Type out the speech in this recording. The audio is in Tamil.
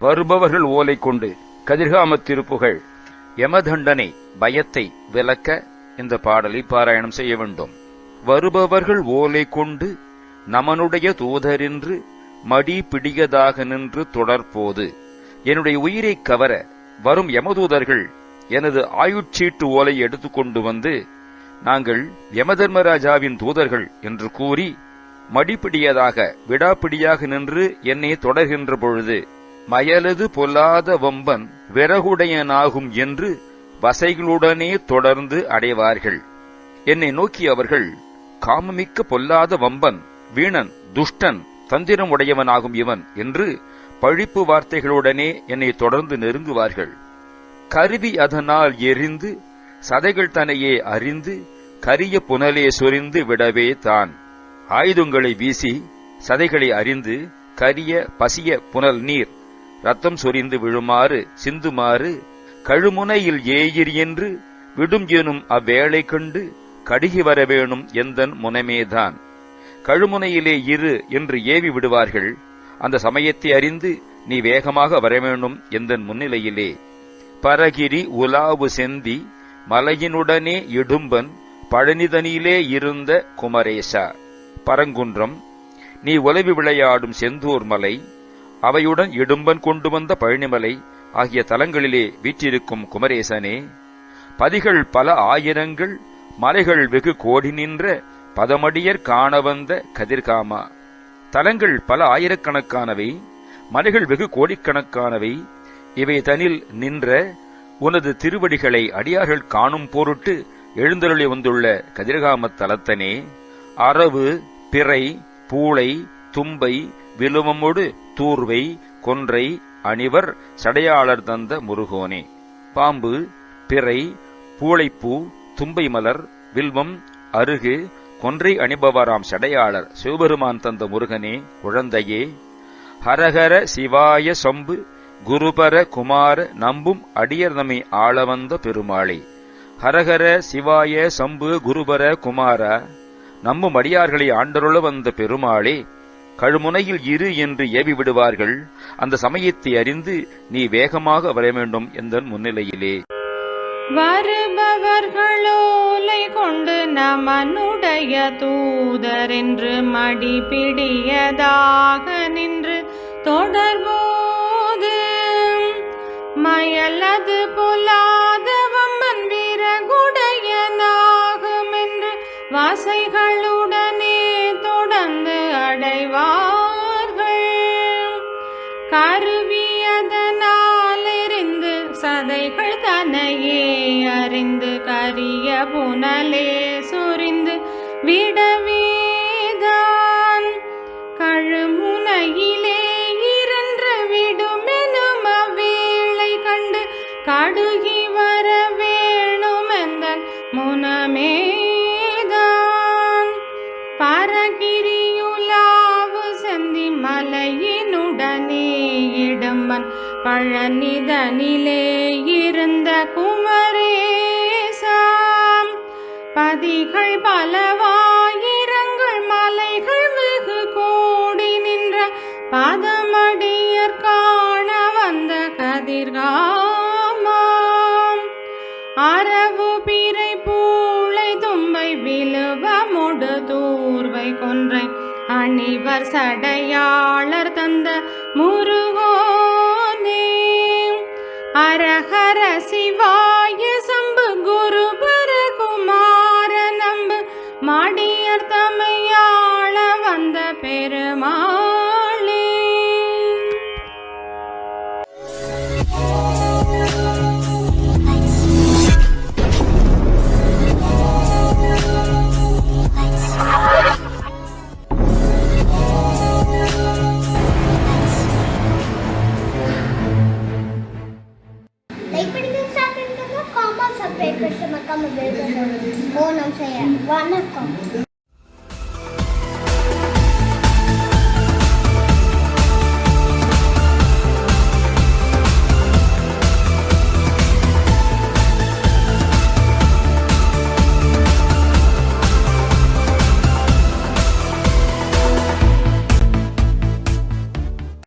வருபவர்கள் ஓலை கொண்டு கதிர்காமத்திருப்புகழ் யமதண்டனை பயத்தை விலக்க இந்த பாடலை பாராயணம் செய்ய வேண்டும். வருபவர்கள் ஓலை கொண்டு நமனுடைய தூதரின்று மடி பிடியதாக நின்று தொடர்போது. என்னுடைய உயிரைக் கவர வரும் யமதூதர்கள் எனது ஆயுட்சீட்டு ஓலை எடுத்துக்கொண்டு வந்து நாங்கள் யமதர்மராஜாவின் தூதர்கள் என்று கூறி மடிப்பிடியதாக விடாப்பிடியாக நின்று என்னை தொடர்கின்ற பொழுது மயலது பொல்லாத வம்பன் விறகுடையனாகும் என்று வசைகளுடனே தொடர்ந்து அடைவார்கள். என்னை நோக்கி அவர்கள் காமமிக்க பொல்லாத வம்பன் வீணன் துஷ்டன் தந்திரம் உடையவனாகும் இவன் என்று பழிப்பு வார்த்தைகளுடனே என்னை தொடர்ந்து நெருங்குவார்கள். கருவி அதனால் எரிந்து சதைகள் தனையே அறிந்து கரிய புனலே சொரிந்து விடவே தான். ஆயுதங்களை வீசி சதைகளை அறிந்து கரிய பசிய புனல் நீர் ரத்தம் சொரிந்து விழுமாறு சிந்துமாறு கழுமுனையில் ஏயிர் என்று விடும் எனும் அவ்வேளை கண்டு கடுகி வரவேணும் எந்தன் முனமேதான். கழுமுனையிலே இரு என்று ஏவி விடுவார்கள். அந்த சமயத்தை அறிந்து நீ வேகமாக வரவேண்டும் எந்தன் முன்னிலையிலே. பரகிரி உலாவு செந்தி மலையினுடனே இடும்பன் பழனிதனிலே இருந்த குமரேசா. பரங்குன்றம் நீ உலவி விளையாடும் செந்தூர் மலை அவையுடன் இடும்பன் கொண்டு வந்த பழனிமலை ஆகிய தலங்களிலே வீற்றிருக்கும் குமரேசனே பதிகள் பல ஆயிரங்கள் மலைகள் வெகு கோடி நின்ற பதமடியர் காண வந்த கதிர்காமா. தலங்கள் பல ஆயிரக்கணக்கானவை மலைகள் வெகு கோடிக்கணக்கானவை இவை தனில் நின்ற உனது திருவடிகளை அடியார்கள் காணும் பொருட்டு எழுந்தருளி வந்துள்ள கதிர்காமத் தலத்தனே அரவு பிறை பூளை தும்பை விலுவமொடு தூர்வை கொன்றை அணிவர் சடையாளர் தந்த முருகோனே. பாம்பு பிறை பூளைப்பூ தும்பை மலர் வில்வம் அருகு கொன்றை அணிபவராம் சடையாளர் சிவபெருமான் தந்த முருகனே குழந்தையே ஹரஹர சிவாய சம்பு குருபர குமார நம்பும் அடியர் நம்மை ஆளவந்த பெருமாளே. ஹரஹர சிவாய சம்பு குருபர குமார நம்பும் அடியார்களை ஆண்டருள வந்த பெருமாளே கழுமுனையில் இரு என்று ஏவி விடுவார்கள். அந்த சமயத்தை அறிந்து நீ வேகமாக வர வேண்டும் என்ற முன்னிலையிலே. கொண்டு நமனுடைய தூதரென்று மடி பிடியதாக நின்று தொடர்போது மயலது பொல்லாத வம்பன் வீரகுடையனாகும் என்று வாசைகளுடனே தொடர்ந்து அடைவார்கள். கருவியதனால் கதைகள் தன்னையே அறிந்து கரிய புனலே சொரிந்து விடவேதான். கழுமுனையிலே இரன்று விடுமெனும் அவ்வேளை கண்டு கடுகி வர வேணுமெந்தன் முனமேதான். பரகிரியுலாவு செந்தி மலையினுடனே இடும்பன் பழனிதனிலே இருந்த குமரேசாம் பதிகள் பலவாயிரங்கள் மலைகள் வெகு கோடி நின்ற பதமடியர் காண வந்த கதிர்காமாம். அரவு பிறை பூளை தும்பை விழுவ முடு தூர்வை கொன்றை அணிவர் சடையாளர் தந்த முருகோ அரஹர சிவாய சம்பு குருபர குமார நம்பு. மாடியர் தமையாள வந்த பெருமா வணக்கம்.